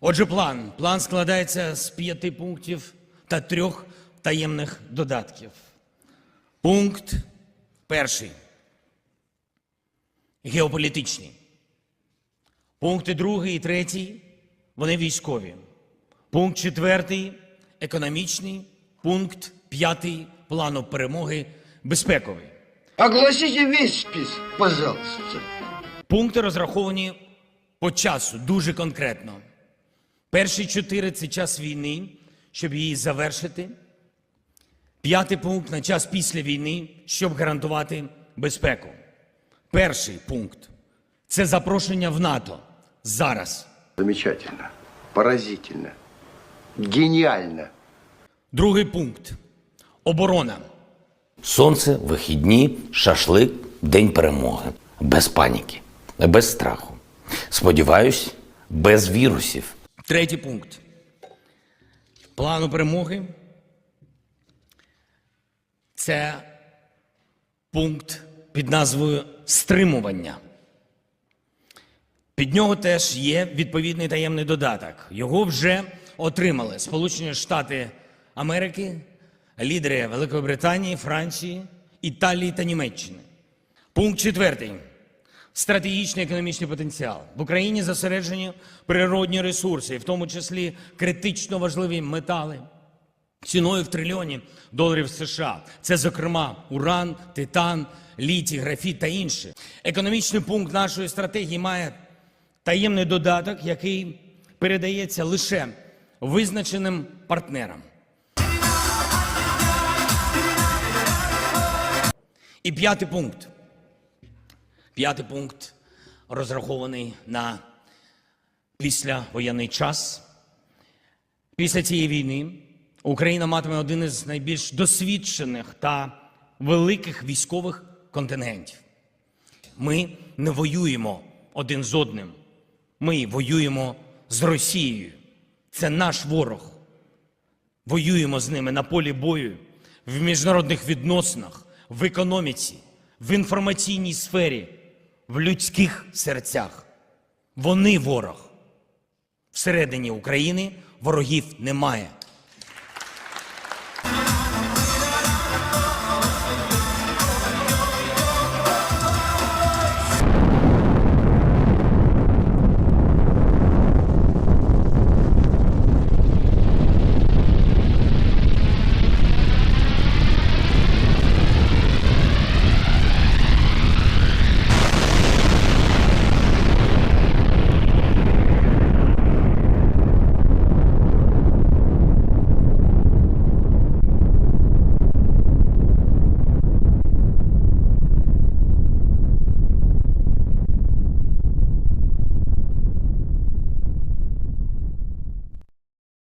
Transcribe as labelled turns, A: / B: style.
A: Отже, план. План складається з п'яти пунктів та трьох таємних додатків. Пункт перший. Геополітичний. Пункти другий і третій вони військові. Пункт четвертий економічний. Пункт п'ятий плану перемоги безпековий.
B: Огласите весь список, пожалуйста.
A: Пункти розраховані по часу дуже конкретно. Перші чотири це час війни, щоб її завершити. П'ятий пункт на час після війни, щоб гарантувати безпеку. Перший пункт це запрошення в НАТО зараз.
B: Замечательно, поразительно, гениально.
A: Другий пункт оборона.
C: Сонце, вихідні, шашлик, день перемоги. Без паніки, без страху. Сподіваюсь, без вірусів.
A: Третій пункт плану перемоги це пункт під назвою стримування. Під нього теж є відповідний таємний додаток. Його вже отримали Сполучені Штати Америки, лідери Великої Британії, Франції, Італії та Німеччини. Пункт четвертий. Стратегічний економічний потенціал. В Україні зосереджені природні ресурси, в тому числі критично важливі метали, ціною в трильйоні доларів США. Це, зокрема, уран, титан, літій, графіт та інше. Економічний пункт нашої стратегії має таємний додаток, який передається лише визначеним партнерам. І п'ятий пункт. П'ятий пункт розрахований на післявоєнний час. Після цієї війни Україна матиме один із найбільш досвідчених та великих військових контингентів. Ми не воюємо один з одним. Ми воюємо з Росією. Це наш ворог. Воюємо з ними на полі бою, в міжнародних відносинах, в економіці, в інформаційній сфері, в людських серцях. Вони ворог. Всередині України ворогів немає.